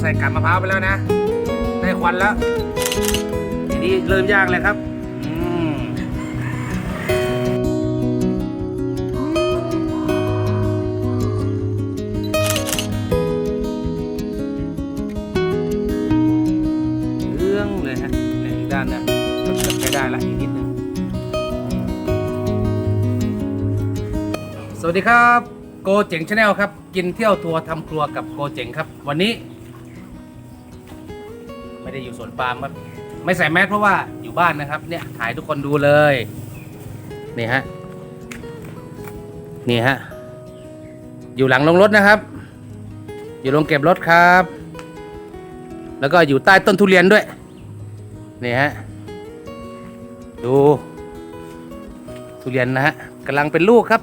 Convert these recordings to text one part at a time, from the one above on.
ใส่กาบมะพร้าวไปแล้วนะ ได้ควันแล้วทีนี้เริ่มยางเลยครับอืมเรื่องเลยฮะในอีกด้านเนี่ยก็เกือบใช้ได้ละอีกนิดนึงสวัสดีครับโกเจ๋งชาแนลครับ กินเที่ยวทัวร์ทำครัวกับโกเจ๋งครับ วันนี้ ได้อยู่สวนปาล์มครับไม่ใส่แมสเพราะว่าอยู่บ้านนะครับ เนี่ยถ่ายทุกคนดูเลยนี่ฮะนี่ฮะอยู่หลังลงรถนะครับ อยู่ลงเก็บรถครับ แล้วก็อยู่ใต้ต้นทุเรียนด้วยนี่ฮะดู ทุเรียนนะฮะกำลังเป็นลูกครับ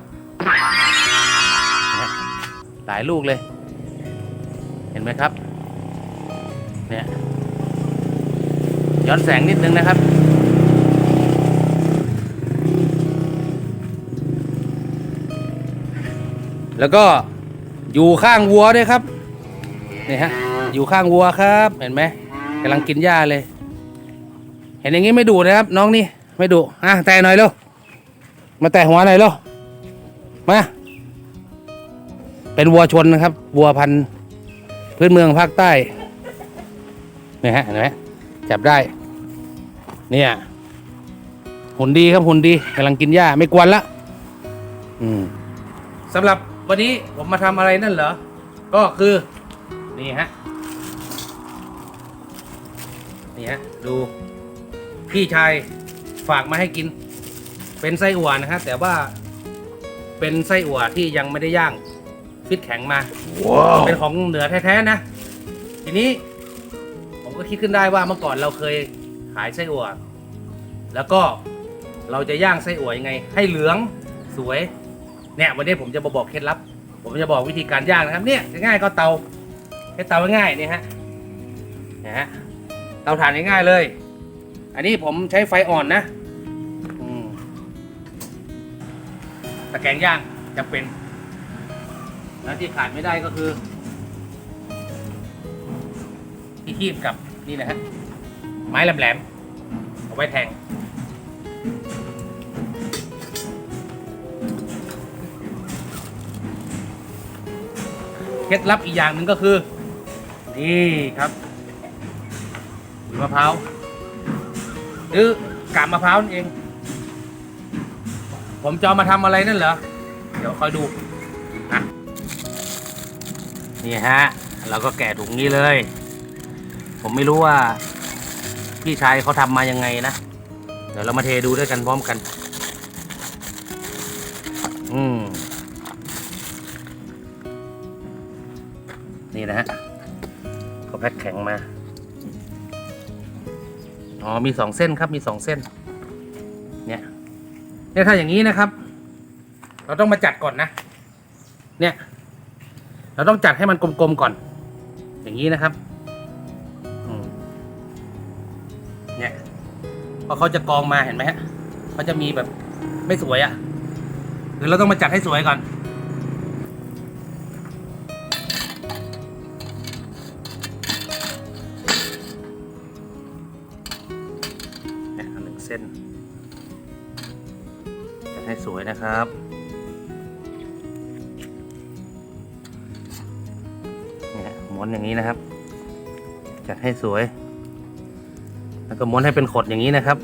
หลายลูกเลย เห็นไหมครับเนี่ย อนแสงนิดนึงนะครับ แล้วก็อยู่ข้างวัวด้วยครับนี่ฮะอยู่ข้างวัวครับเห็นไหมกำลังกินหญ้าเลย เห็นอย่างนี้ไม่ดุนะครับ น้องนี่ไม่ดุอะแต่หน่อยเร็วมาแต่หัวหน่อยเร็วมาเป็นวัวชนนะครับ วัวพันธุ์พื้นเมืองภาคใต้นี่ฮะเห็นไหมจับได้ เนี่ยหุ่นดีครับหุ่นดีกำลังกินหญ้าไม่กวนละอืมสำหรับวันนี้ผมมาทำอะไรนั่นเหรอ ก็คือนี่ฮะนี่ฮะดูพี่ชายฝากมาให้กิน เป็นไส้อั่วนะครับแต่ว่าเป็นไส้อั่วที่ยังไม่ได้ย่าง ฟิตแข็งมาเป็นของเหนือแท้ๆนะ ทีนี้ ผมก็คิดขึ้นได้ว่าเมื่อก่อนเราเคย ขายไส้อั่วแล้วก็เราจะย่างไส้อั่วยังไง ให้เหลืองสวยเนี่ยวันนี้ผมจะมาบอกเคล็ดลับ ผมจะบอกวิธีการย่างนะครับ เนี่ยง่ายก็เตาใช้เตาง่ายนี่ฮะเนี่ยฮะเตาถ่านง่ายๆเลย อันนี้ผมใช้ไฟอ่อนนะอืมตะแกรงย่างจำเป็นแล้วที่ขาดไม่ได้ก็คือที่คีบกับนี่นะฮะ ไม้แหลมๆเอาไว้แทง เคล็ดลับอีกอย่างหนึ่งก็คือ นี่ครับขุยมะพร้าวหรือกาบมะพร้าวนั่นเอง ผมจะเอามาทำอะไรนั่นเหรอ เดี๋ยวคอยดูนะนี่ฮะ เราก็แกะถุงนี้เลย ผมไม่รู้ว่า พี่ชายเขาทำมายังไงนะ เดี๋ยวเรามาเทดูด้วยกันพร้อมกัน อืม นี่นะฮะเขาแพ็คแข็งมา อ๋อ มีสองเส้นครับ มีสองเส้น เนี่ย เนี่ยถ้าอย่างนี้นะครับ เราต้องมาจัดก่อนนะ เนี่ย เราต้องจัดให้มันกลมๆก่อน อย่างนี้นะครับ ราะเขาจะกองมาเห็นไหมฮะเขาจะมีแบบไม่สวยอะ่ะหรือเราต้องมาจัดให้สวยก่อนเนี่ยเอาหนึ่งเส้น จัดให้สวยนะครับเนี่ยม้วนอย่างนี้นะครับ จัดให้สวย แล้วก็ม้วนให้เป็นขดอย่างนี้นะครับ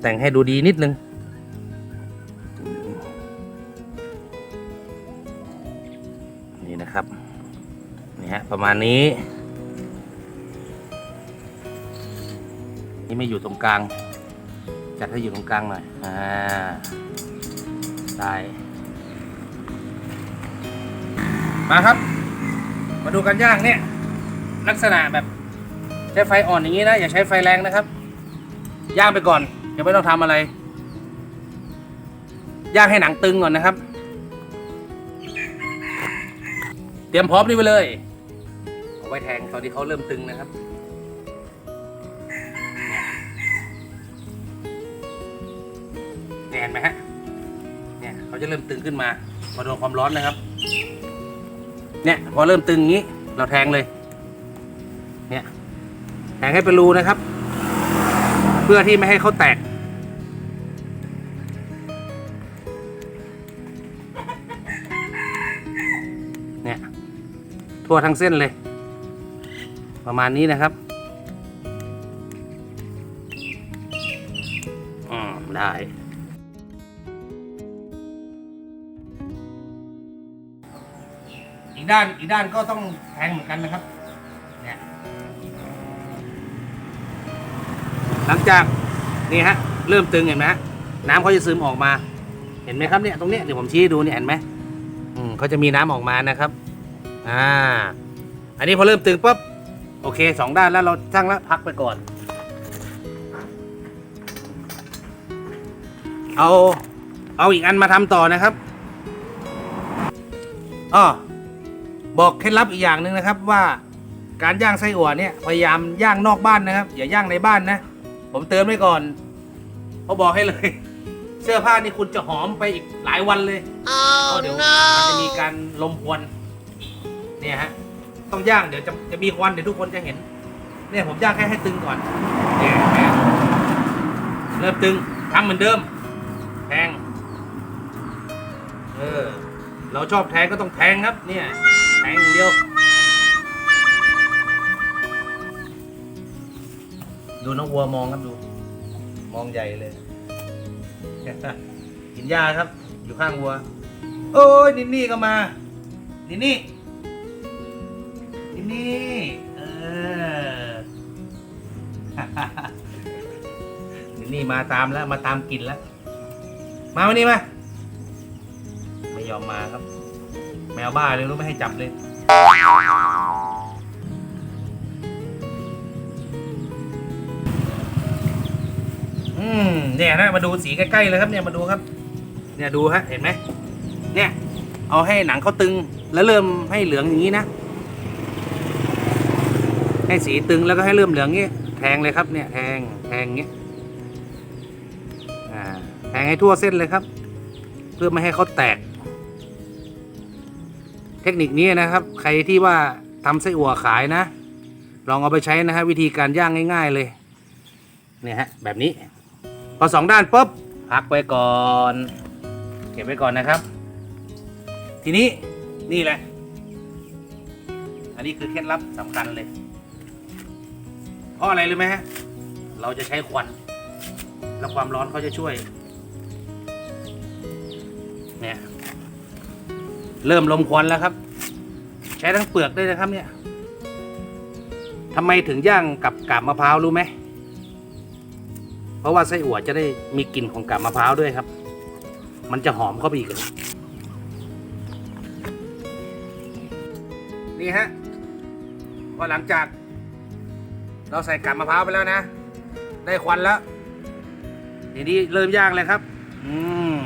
แต่งให้ดูดีนิดนึงนี่นะครับนี่ฮะประมาณนี้ นี่ไม่อยู่ตรงกลาง จัดให้อยู่ตรงกลางหน่อยอ่าได้มาครับ มาดูกันย่างเนี่ย ลักษณะแบบ ใช้ไฟอ่อนอย่างนี้นะ อย่าใช้ไฟแรงนะครับย่างไปก่อนยังไม่ต้องทำอะไรย่างให้หนังตึงก่อนนะครับ เตรียมพร้อมนี่ไปเลยเอาไว้แทงตอนที่เขาเริ่มตึงนะครับเห็นไหมฮะเนี่ยเขาจะเริ่มตึงขึ้นมามาโดนความร้อนนะครับ เนี่ยพอเริ่มตึงอย่างนี้ เราแทงเลย งให้เป็นรูนะครับ เพื่อที่ไม่ให้เขาแตก เนี่ย ทั่วทั้งเส้นเลย ประมาณนี้นะครับอืมได้อีกด้านอีกด้านก็ต้องแทงเหมือนกันนะครับ หลังจากนี่ฮะเริ่มตึงเห็นไหมน้ำเขาจะซึมออกมา เห็นไหมครับเนี่ยตรงเนี้ยเดี๋ยวผมชี้ให้ดูเนี่ยเห็นไหมอืมเขาจะมีน้ำออกมานะครับ อ่า อันนี้พอเริ่มตึงปุ๊บโอเคสองด้านแล้วเราช่างแล้วพักไปก่อน เอาเอาอีกอันมาทำต่อนะครับอ้อบอกเคล็ดลับอีกอย่างหนึ่งนะครับว่าการย่างไส้อั่วเนี่ยพยายามย่างนอกบ้านนะครับ อย่าย่างในบ้านนะ ผมเตือนไว้ก่อนเขาบอกให้เลย เสื้อผ้านี่คุณจะหอมไปอีกหลายวันเลยเพราะเดี๋ยวมันจะมีการลมควันเนี่ยฮะต้องย่างเดี๋ยวจะจะมีควันเดี๋ยวทุกคนจะเห็น เนี่ยผมย่างแค่ให้ตึงก่อนเนี่ยเห็นไหมเริ่มตึงทำเหมือนเดิมแทงเออเราชอบแทงก็ต้องแทงครับ เนี่ยแทงอย่างเดียว ดูน้องวัวมองครับดู มองใหญ่เลย กินหญ้าครับ อยู่ข้างวัว โอ้ยนินนี่ก็มา นินนี่ นินนี่ เออ นินนี่มาตามแล้ว มาตามกินแล้ว มาวันนี้มา ไม่ยอมมาครับ แมวบ้าเลยรู้ไม่ให้จับเลย อืมเนี่ยนะมาดูสีใกล้ๆเลยครับเนี่ยมาดูครับ เนี่ยดูฮะเห็นไหมเนี่ย เอาให้หนังเขาตึง แล้วเริ่มให้เหลืองอย่างนี้นะให้สีตึงแล้วก็ให้เริ่มเหลืองงี้แทงเลยครับเนี่ยแทงแทงงี้อ่าแทงให้ทั่วเส้นเลยครับ เพื่อไม่ให้เขาแตก เทคนิคนี้นะครับ ใครที่ว่าทำไส้อั่วขายนะ ลองเอาไปใช้นะฮะวิธีการย่างง่าย ๆเลย เนี่ยฮะแบบนี้ พอสองด้านปุ๊บพักไว้ก่อน เก็บไว้ก่อนนะครับ ทีนี้นี่แหละ อันนี้คือเคล็ดลับสำคัญเลย เพราะอะไรรู้ไหมฮะ เราจะใช้ควัน แล้วความร้อนเขาจะช่วย เนี่ย เริ่มลมควันแล้วครับ ใช้ทั้งเปลือกด้วยนะครับเนี่ยทำไมถึงย่างกับกาบมะพร้าวรู้ไหม เพราะว่าไส้อั่วจะได้มีกลิ่นของกาบมะพร้าวด้วยครับ มันจะหอมเข้าไปอีกนี่ฮะพอหลังจาก เราใส่กาบมะพร้าวไปแล้วนะ ได้ควันแล้วทีนี้เริ่มย่างเลยครับ อืม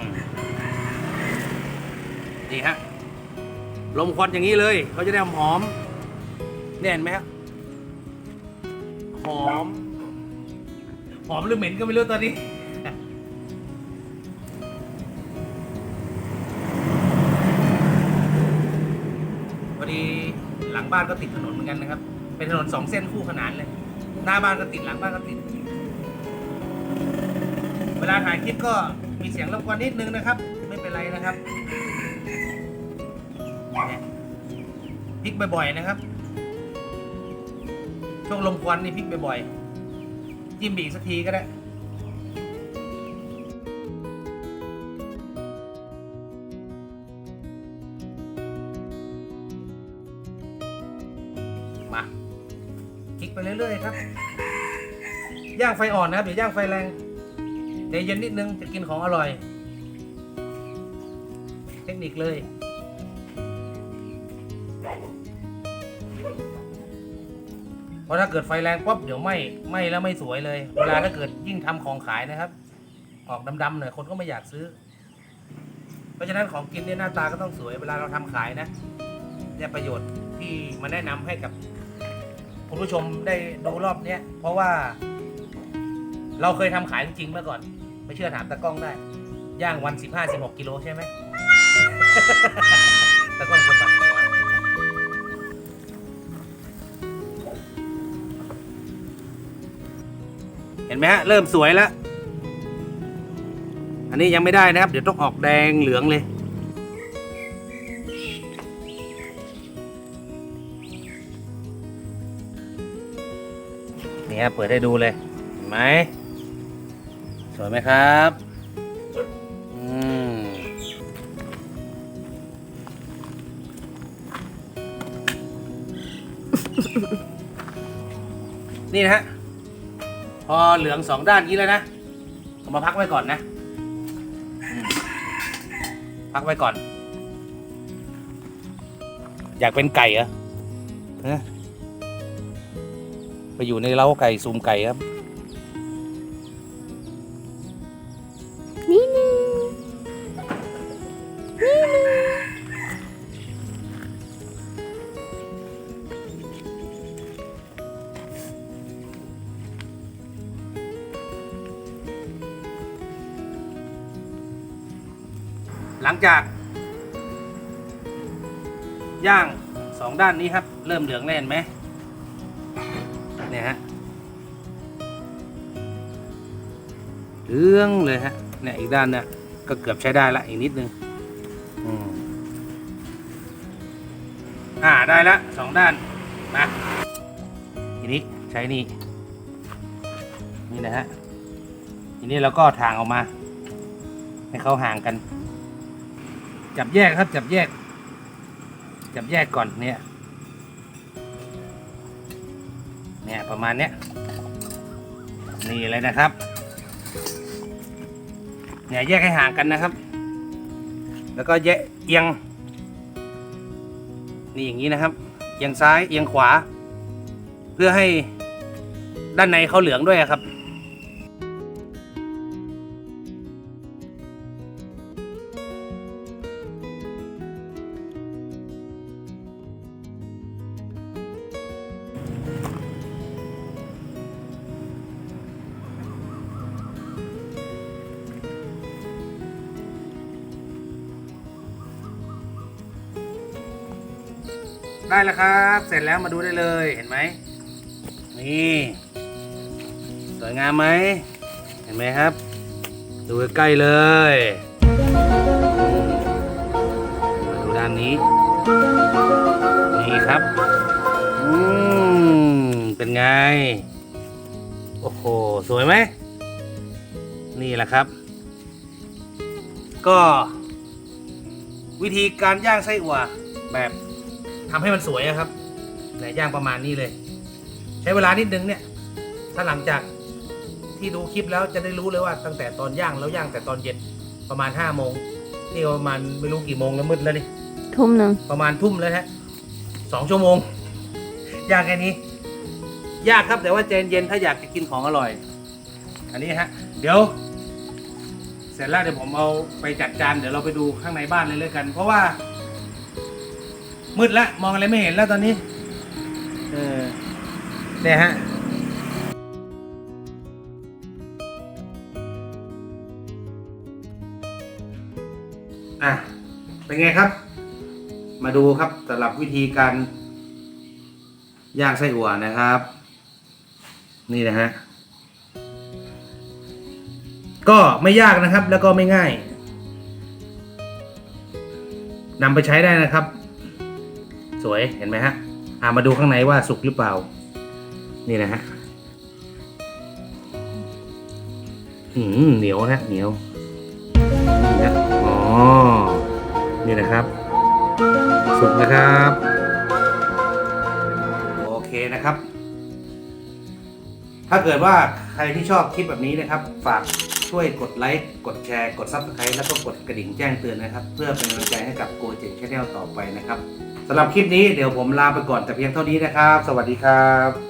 นี่ฮะลมควันอย่างนี้เลยเขาจะได้หอมๆเนี่ยเห็นไหมครับหอม หอมหรือเหม็นก็ไม่รู้ตอนนี้พอดีหลังบ้านก็ติดถนนเหมือนกันนะครับ เป็นถนนสองเส้นคู่ขนานเลย หน้าบ้านก็ติดหลังบ้านก็ติด เวลาถ่ายคลิปก็มีเสียงรบกวนนิดนึงนะครับ ไม่เป็นไรนะครับพลิกบ่อยๆนะครับ ช่วงลมควันนี่พลิกบ่อยๆ จิ้มบีกสักทีก็ได้มาคลิกไปเรื่อยๆครับ ย่างไฟอ่อนนะครับอย่าย่างไฟแรงใจเย็นนิดนึงจะกินของอร่อย เทคนิคเลย เพราะถ้าเกิดไฟแรงปุ๊บเดี๋ยวไหม้ไหม้แล้วไม่สวยเลย เวลาถ้าเกิดยิ่งทำของขายนะครับ ออกดำๆหน่อยคนก็ไม่อยากซื้อ เพราะฉะนั้นของกินเนี่ยหน้าตาก็ต้องสวย เวลาเราทำขายนะเนี่ยประโยชน์ที่มาแนะนำให้กับคุณผู้ชมได้ดูรอบเนี้ยเพราะว่า เราเคยทำขายจริงๆเมื่อก่อน ไม่เชื่อถามตากล้องได้ ย่างวันสิบห้าสิบหกกิโลใช่ไหมตากล้องสะบัด เห็นไหมฮะเริ่มสวยแล้ว อันนี้ยังไม่ได้นะครับ เดี๋ยวต้องออกแดงเหลืองเลยนี่ครับเปิดให้ดูเลยเห็นไหมสวยไหมครับอืมนี่นะฮะ พอเหลืองสองด้านนี้แล้วนะเอามาพักไว้ก่อนนะพักไว้ก่อน อยากเป็นไก่เหรอฮะไปอยู่ในเล้าไก่ซูมไก่ครับ จากย่างสองด้านนี้ครับ เริ่มเหลืองแล้วเห็นไหมเนี่ยฮะเหลืองเลยฮะเนี่ยอีกด้านเนี่ยก็เกือบใช้ได้ละอีกนิดนึงอ่าได้ละสองด้านมาทีนี้ใช้นี่นี่นะฮะทีนี้เราก็ทางออกมา ให้เขาห่างกัน จับแยกครับจับแยก จับแยกก่อนเนี่ยเนี่ยประมาณเนี้ยนี่เลยนะครับเนี่ยแยกให้ห่างกันนะครับ แล้วก็แยกเอียง นี่อย่างนี้นะครับ เอียงซ้ายเอียงขวา เพื่อให้ด้านในเขาเหลืองด้วยครับ ได้แล้วครับ เสร็จแล้วมาดูได้เลยเห็นไหมนี่สวยงามไหมเห็นไหมครับ ดูใกล้เลยมมาดูด้านนี้ นี่ครับอืมเป็นไง โอ้โห สวยไหม นี่แหละครับ ก็ วิธีการย่างไส้อั่วแบบ ทำให้มันสวยอะครับเนี่ยย่างประมาณนี้เลย ใช้เวลานิดนึงเนี่ย ถ้าหลังจากที่ดูคลิปแล้วจะได้รู้เลยว่าตั้งแต่ตอนย่างแล้วย่างแต่ตอนเย็นประมาณห้าโมงนี่ก็ประมาณไม่รู้กี่โมงแล้วมืดแล้วนี่ทุ่มหนึ่งประมาณทุ่มแล้วฮะสองชั่วโมงยากแค่นี้ ยากครับแต่ว่าใจเย็นๆถ้าอยากจะกินของอร่อย อันนี้ฮะ เดี๋ยว เสร็จแล้วเดี๋ยวผมเอาไปจัดจานเดี๋ยวเราไปดูข้างในบ้านเลยเลยกัน เพราะว่า มืดแล้วมองอะไรไม่เห็นแล้วตอนนี้ เออเนี่ยฮะอะเป็นไงครับ มาดูครับสำหรับวิธีการย่างไส้อั่วนะครับ นี่นะฮะก็ไม่ยากนะครับแล้วก็ไม่ง่ายนำไปใช้ได้นะครับ สวยเห็นไหมฮะอามาดูข้างในว่าสุกหรือเปล่า นี่นะฮะอืมเหนียวนะเหนียวนี่นะอ๋อนี่นะครับ สุกนะครับ โอเคนะครับ ถ้าเกิดว่าใครที่ชอบคลิปแบบนี้นะครับ ฝากช่วยกดไลค์ กดแชร์ กด Subscribe แล้วก็กดกระดิ่งแจ้งเตือนนะครับ เพื่อเป็นกำลังใจให้กับโกเจกชาแนลต่อไปนะครับ สำหรับคลิปนี้เดี๋ยวผมลาไปก่อนแต่เพียงเท่านี้นะครับ สวัสดีครับ